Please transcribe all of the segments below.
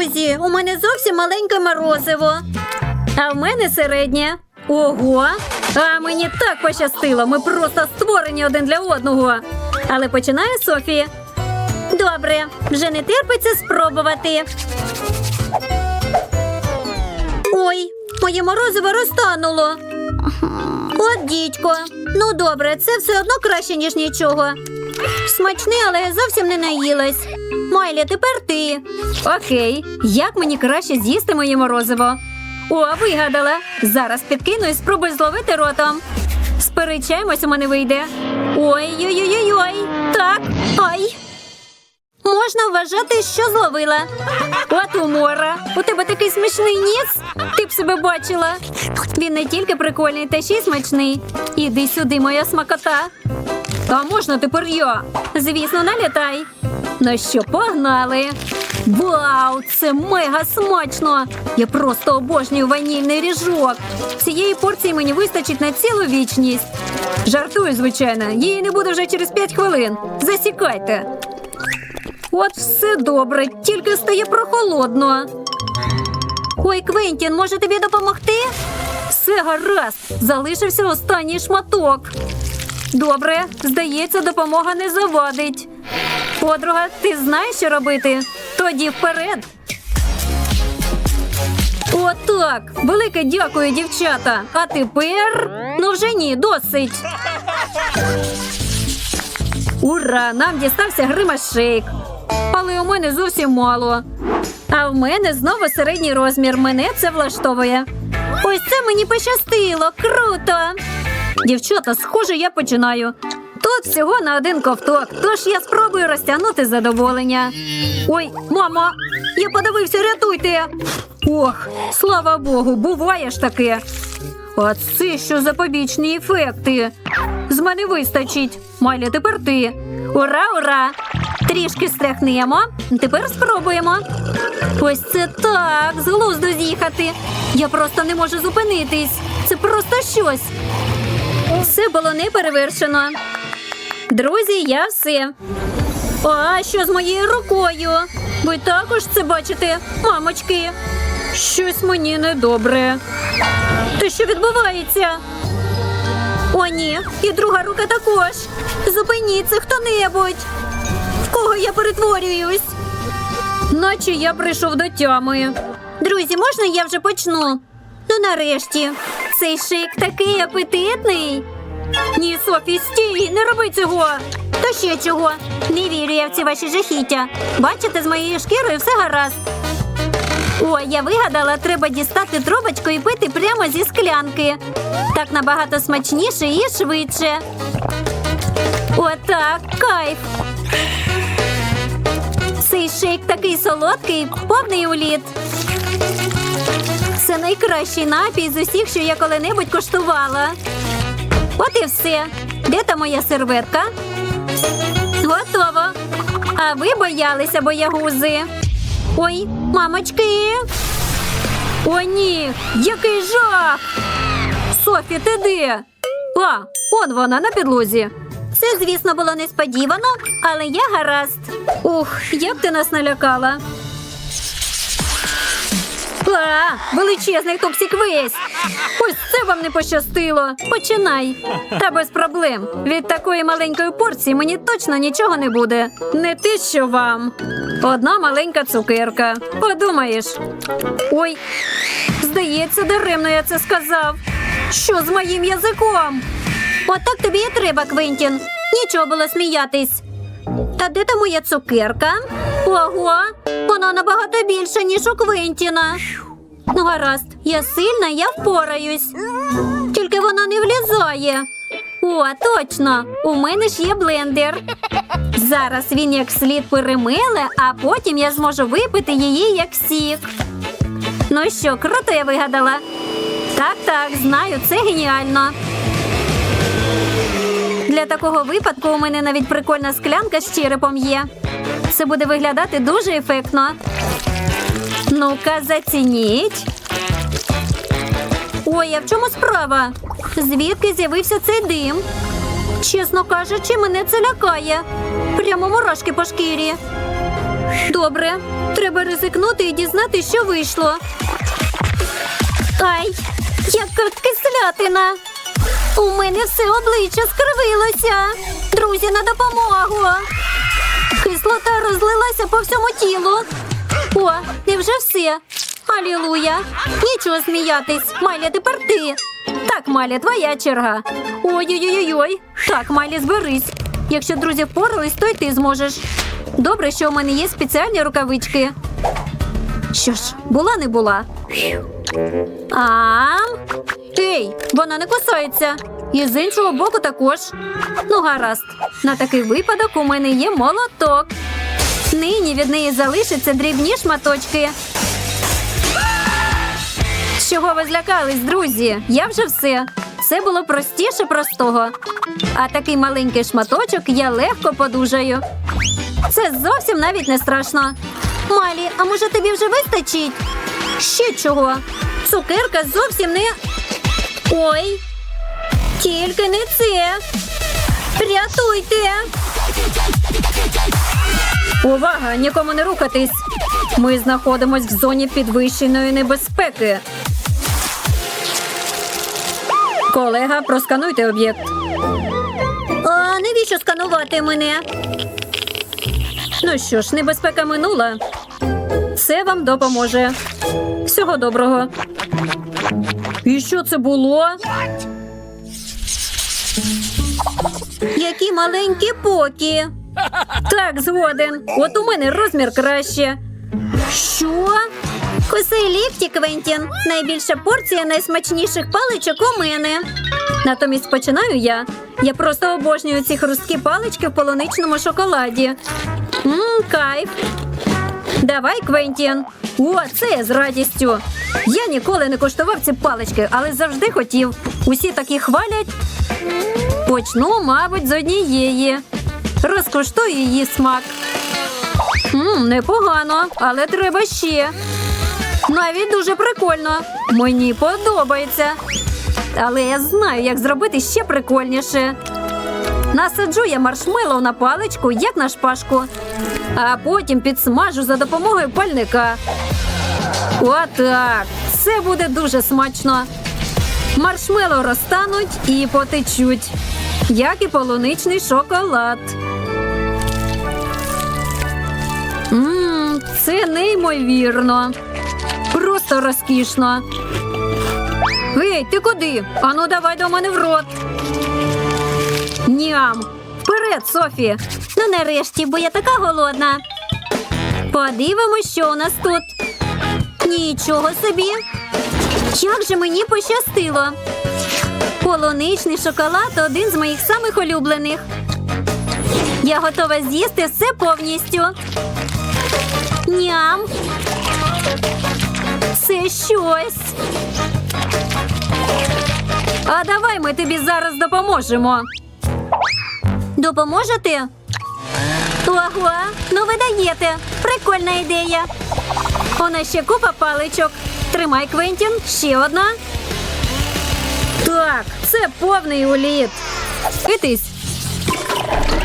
друзі, у мене зовсім маленьке морозиво. А в мене середнє. Ого! А мені так пощастило. Ми просто створені один для одного. Але починає Софія. Добре, вже не терпиться спробувати. Ой, моє морозиво розтануло. От дідько. Ну добре, це все одно краще, ніж нічого. Смачний, але зовсім не наїлась. Майлі, тепер ти. Окей, як мені краще з'їсти моє морозиво? О, вигадала. Зараз підкину і спробую зловити ротом. Сперечаємось, у мене вийде. Ой-ой-ой-ой. Так, ай. Можна вважати, що зловила. От умора. У тебе такий смачний ніс. Ти б себе бачила. Він не тільки прикольний, та ще й смачний. Іди сюди, моя смакота. А можна тепер я? Звісно, налітай. Ну що, погнали. Вау, це мега смачно! Я просто обожнюю ванільний ріжок. Цієї порції мені вистачить на цілу вічність. Жартую, звичайно, її не буде вже через 5 хвилин. Засікайте. От все добре, тільки стає прохолодно. Ой, Квентін, може тобі допомогти? Все гаразд, залишився останній шматок. Добре, здається, допомога не завадить. Подруга, ти знаєш, що робити? Тоді вперед. Отак. Велике дякую, дівчата. А тепер ну вже ні, досить. Ура! Нам дістався гримашейк. Але у мене зовсім мало. А в мене знову середній розмір. Мене це влаштовує. Ось це мені пощастило. Круто! Дівчата, схоже, я починаю. Тут всього на один ковток, тож я спробую розтягнути задоволення. Ой, мамо, я подивився, рятуйте. Ох, слава Богу, буває ж таке. А це що за побічні ефекти? З мене вистачить. Майля, тепер ти. Ура, ура! Трішки стряхнемо. Тепер спробуємо. Ось це так, з глузду з'їхати. Я просто не можу зупинитись. Це просто щось. Все було не перевершено. Друзі, я все. А що з моєю рукою? Ви також це бачите, мамочки? Щось мені недобре. То що відбувається? О, ні, і друга рука також. Зупиніться хто-небудь. В кого я перетворююсь? Наче я прийшов до тями. Друзі, можна я вже почну? Ну, нарешті. Цей шик такий апетитний. Ні, Софі, стій, не роби цього. Та ще чого? Не вірю я в ці ваші жахіття. Бачите, з моєю шкірою все гаразд. О, я вигадала, треба дістати трубочку і пити прямо зі склянки. Так набагато смачніше і швидше. Отак, кайф. Цей шейк такий солодкий, повний уліт. Це найкращий напій з усіх, що я коли-небудь коштувала. От і все. Де та моя серветка? Готово. А ви боялися боягузи? Ой, мамочки. О, ні, який жах! Софі, ти де? А, он вона на підлозі. Це, звісно, було несподівано, але я гаразд. Ух, як ти нас налякала. А, величезний токсик весь. Ось це вам не пощастило. Починай. Та без проблем. Від такої маленької порції мені точно нічого не буде. Не те, що вам. Одна маленька цукерка. Подумаєш. Ой, здається, даремно я це сказав. Що з моїм язиком? Отак тобі і треба, Квентін. Нічого було сміятись. Та де та моя цукерка? Ого, вона набагато більша, ніж у Квентіна. Ну, гаразд, я сильна, я впораюсь. Тільки вона не влізає. О, точно! У мене ж є блендер. Зараз він як слід перемиле, а потім я зможу випити її як сік. Ну що, круто я вигадала? Так, так, знаю, це геніально. Для такого випадку у мене навіть прикольна склянка з черепом є. Це буде виглядати дуже ефектно. Ну-ка, зацініть. Ой, а в чому справа? Звідки з'явився цей дим? Чесно кажучи, мене це лякає. Прямо мурашки по шкірі. Добре, треба ризикнути і дізнати, що вийшло. Ай, яка кислятина! У мене все обличчя скривилося. Друзі, на допомогу. Кислота розлилася по всьому тілу. О, і вже все. Алілуя. Нічого сміятись. Маля, тепер ти. Так, Маля, твоя черга. Ой-ой-ой. Так, Малі, зберись. Якщо друзі впорались, то й ти зможеш. Добре, що у мене є спеціальні рукавички. Що ж, була не була. Ам. Ей, вона не кусається. І з іншого боку також. Ну, гаразд. На такий випадок у мене є молоток. Нині від неї залишаться дрібні шматочки. Чого ви злякались, друзі? Я вже все. Все було простіше простого. А такий маленький шматочок я легко подужаю. Це зовсім навіть не страшно. Малі, а може тобі вже вистачить? Ще чого? Цукерка зовсім не. Ой, тільки не це. Рятуйте. Увага! Нікому не рухатись. Ми знаходимось в зоні підвищеної небезпеки. Колега, проскануйте об'єкт. А навіщо сканувати мене? Ну що ж, небезпека минула. Це вам допоможе. Всього доброго. І що це було? Які маленькі покі. Так, згоден. От у мене розмір краще. Що? Косий лікті, Квентін. Найбільша порція найсмачніших паличок у мене. Натомість починаю я. Я просто обожнюю ці хрусткі палички в полуничному шоколаді. Мм, кайф. Давай, Квентін. О, це я з радістю. Я ніколи не коштував ці палички, але завжди хотів. Усі такі хвалять. Почну, мабуть, з однієї. Розкуштую її смак. Мм, непогано, але треба ще. Навіть дуже прикольно. Мені подобається. Але я знаю, як зробити ще прикольніше. Насаджу я маршмеллоу на паличку, як на шпажку, а потім підсмажу за допомогою пальника. Отак. Це буде дуже смачно. Маршмеллоу розтануть і потечуть, як і полуничний шоколад. Мм, це неймовірно. Просто розкішно. Гей, ти куди? Ану, давай до мене в рот. Ням. Вперед, Софі. Ну, нарешті, бо я така голодна. Подивимось, що у нас тут. Нічого собі. Як же мені пощастило. Полуничний шоколад один з моїх самих улюблених. Я готова з'їсти все повністю. Ням. Це щось. А давай ми тобі зараз допоможемо. Допоможете? Ого, ну ви даєте. Прикольна ідея. У нас ще купа паличок. Тримай, Квентін, ще одна. Так, це повний уліт. Ітись.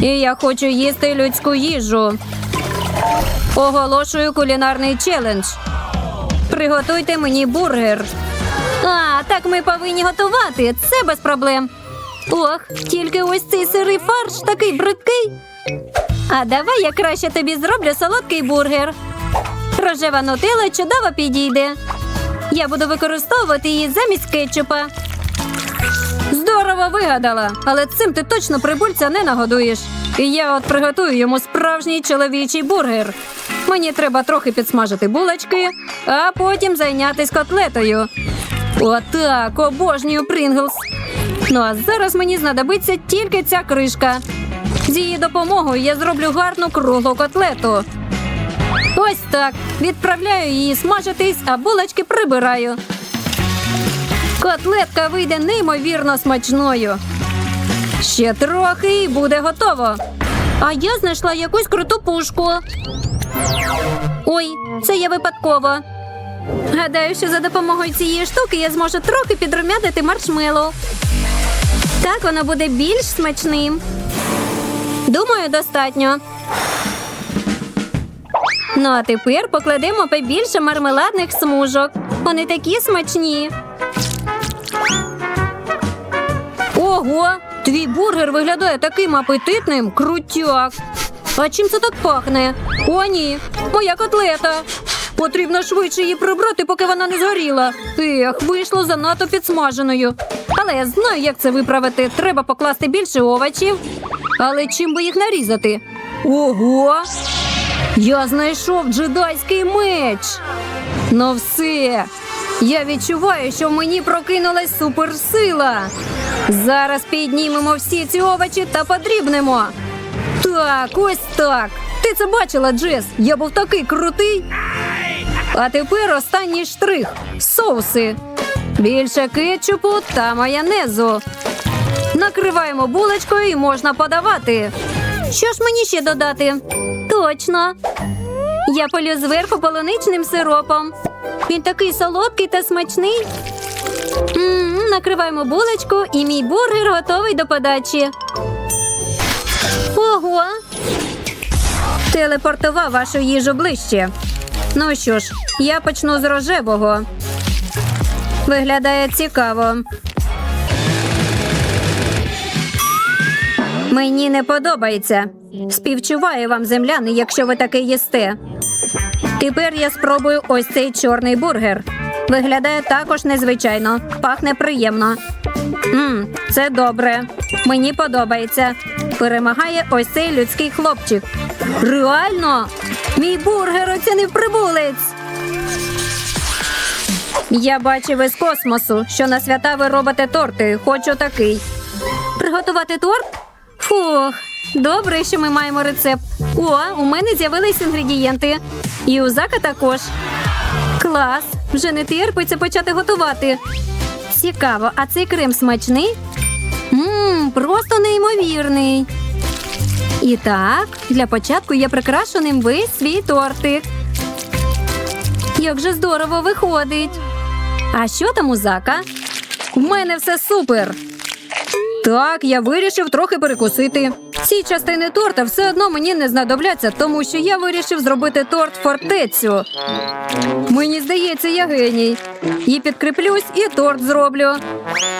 І я хочу їсти людську їжу. Оголошую кулінарний челендж. Приготуйте мені бургер. А, так ми повинні готувати. Це без проблем. Ох, тільки ось цей сирий фарш такий бридкий. А давай я краще тобі зроблю солодкий бургер. Рожева нутелла чудово підійде. Я буду використовувати її замість кетчупа. Здорово вигадала, але цим ти точно прибульця не нагодуєш. І я от приготую йому справжній чоловічий бургер. Мені треба трохи підсмажити булочки, а потім зайнятися котлетою. Отак, обожнюю Принглс. Ну а зараз мені знадобиться тільки ця кришка. З її допомогою я зроблю гарну круглу котлету. Ось так. Відправляю її смажитись, а булочки прибираю. Котлетка вийде неймовірно смачною. Ще трохи і буде готово. А я знайшла якусь круту пушку. Ой, це я випадково. Гадаю, що за допомогою цієї штуки я зможу трохи підрум'ятити маршмеллоу. Так воно буде більш смачним. Думаю, достатньо. Ну а тепер покладемо побільше мармеладних смужок. Вони такі смачні. Ого, твій бургер виглядає таким апетитним, крутяк. А чим це так пахне? О, ні, моя котлета. Потрібно швидше її прибрати, поки вона не згоріла. Ех, вийшло занадто підсмаженою. Але я знаю, як це виправити. Треба покласти більше овочів. Але чим би їх нарізати? Ого! Я знайшов джедайський меч. Ну все. Я відчуваю, що в мені прокинулась суперсила. Зараз піднімемо всі ці овочі та подрібнемо. Так, ось так. Ти це бачила, Джес? Я був такий крутий. А тепер останній штрих соуси. Більше кетчупу та майонезу. Накриваємо булочкою і можна подавати. Що ж мені ще додати? Точно. Я полю зверху полуничним сиропом. Він такий солодкий та смачний. М накриваємо булочку, і мій бургер готовий до подачі. Ого! Телепортував вашу їжу ближче. Ну що ж, я почну з рожевого. Виглядає цікаво. Мені не подобається. Співчуваю вам, земляни, якщо ви таке їсте. Тепер я спробую ось цей чорний бургер. Виглядає також незвичайно, пахне приємно. Мм, це добре. Мені подобається. Перемагає ось цей людський хлопчик. Реально? Мій бургер оцінив прибулець. Я бачив із космосу, що на свята ви робите торти. Хочу такий. Приготувати торт? Фух, добре, що ми маємо рецепт. О, у мене з'явились інгредієнти. І у Зака також. Клас! Вже не терпиться почати готувати. Цікаво, а цей крем смачний? Ммм, просто неймовірний. І так, для початку я прикрашу ним весь свій тортик. Як же здорово виходить. А що там у Зака? У мене все супер. Так, я вирішив трохи перекусити. Ці частини торта все одно мені не знадобляться, тому що я вирішив зробити торт фортецю. Мені здається, я геній. І підкріплюсь, і торт зроблю.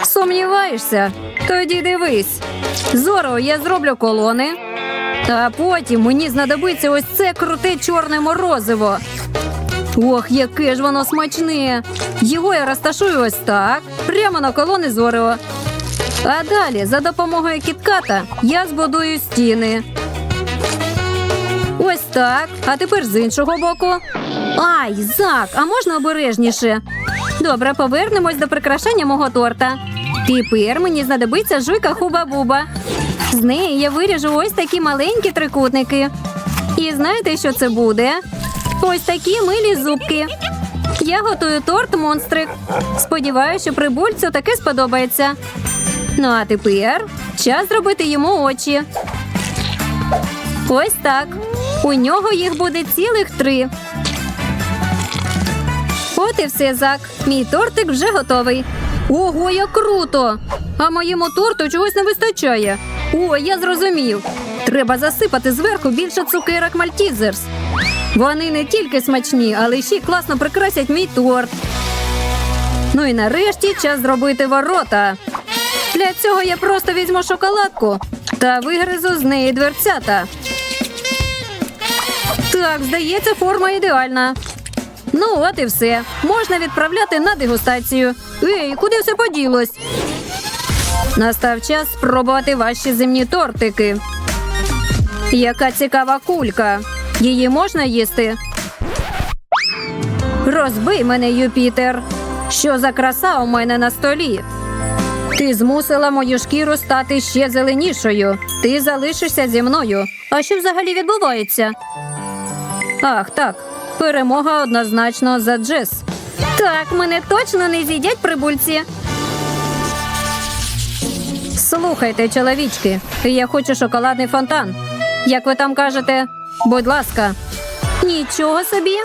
Сумніваєшся? Тоді дивись. Зоро, я зроблю колони. А потім мені знадобиться ось це круте чорне морозиво. Ох, яке ж воно смачне! Його я розташую ось так, прямо на колони Зорео. А далі, за допомогою кітката, я збудую стіни. Ось так. А тепер з іншого боку. Ай, зак, а можна обережніше? Добре, повернемось до прикрашання мого торта. Тепер мені знадобиться жуйка хуба-буба. З неї я виріжу ось такі маленькі трикутники. І знаєте, що це буде? Ось такі милі зубки. Я готую торт монстрик. Сподіваюся, що прибульцю таке сподобається. Ну а тепер час зробити йому очі. Ось так. У нього їх буде цілих три. От і все, Зак. Мій тортик вже готовий. Ого, як круто! А моєму торту чогось не вистачає. О, я зрозумів. Треба засипати зверху більше цукерок Мальтізерс. Вони не тільки смачні, але ще й класно прикрасять мій торт. Ну і нарешті час зробити ворота. Для цього я просто візьму шоколадку та вигризу з неї дверцята. Так, здається, форма ідеальна. Ну, от і все. Можна відправляти на дегустацію. Ей, куди все поділось? Настав час спробувати ваші земні тортики. Яка цікава кулька. Її можна їсти? Розбий мене, Юпітер. Що за краса у мене на столі? Ти змусила мою шкіру стати ще зеленішою. Ти залишишся зі мною. А що взагалі відбувається? Ах, так. Перемога однозначно за Джес. Так, мене точно не з'їдять прибульці. Слухайте, чоловічки, я хочу шоколадний фонтан. Як ви там кажете, будь ласка. Нічого собі.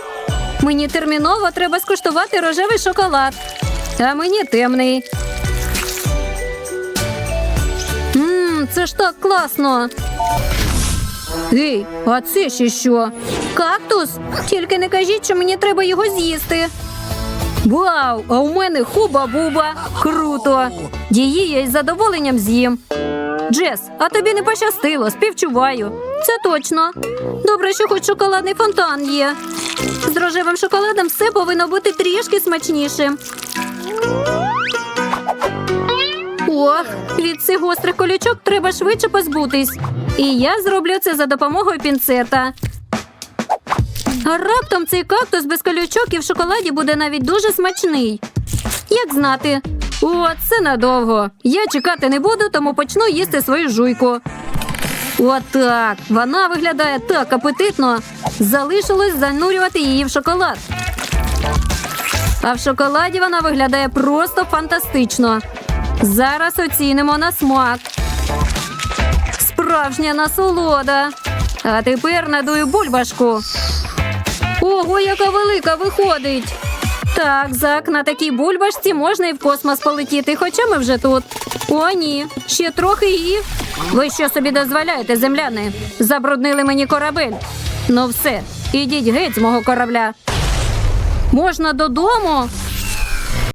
Мені терміново треба скуштувати рожевий шоколад. А мені темний. Це ж так класно. Ей, а це ще що? Кактус? Тільки не кажіть, що мені треба його з'їсти. Вау! А у мене хуба-буба. Круто! Її я із задоволенням з'їм. Джес, а тобі не пощастило, співчуваю. Це точно. Добре, що хоч шоколадний фонтан є. З рожевим шоколадом все повинно бути трішки смачнішим. Ох, від цих гострих колючок треба швидше позбутись. І я зроблю це за допомогою пінцета. Раптом цей кактус без колючок і в шоколаді буде навіть дуже смачний. Як знати? О, це надовго. Я чекати не буду, тому почну їсти свою жуйку. Отак. Вона виглядає так апетитно. Залишилось занурювати її в шоколад. А в шоколаді вона виглядає просто фантастично. Зараз оцінимо на смак. Справжня насолода. А тепер надую бульбашку. Ого, яка велика виходить. Так, зак, на такій бульбашці можна і в космос полетіти, хоча ми вже тут. О, ні, ще трохи і. Ви що собі дозволяєте, земляни? Забруднили мені корабель. Ну все, ідіть геть з мого корабля. Можна додому?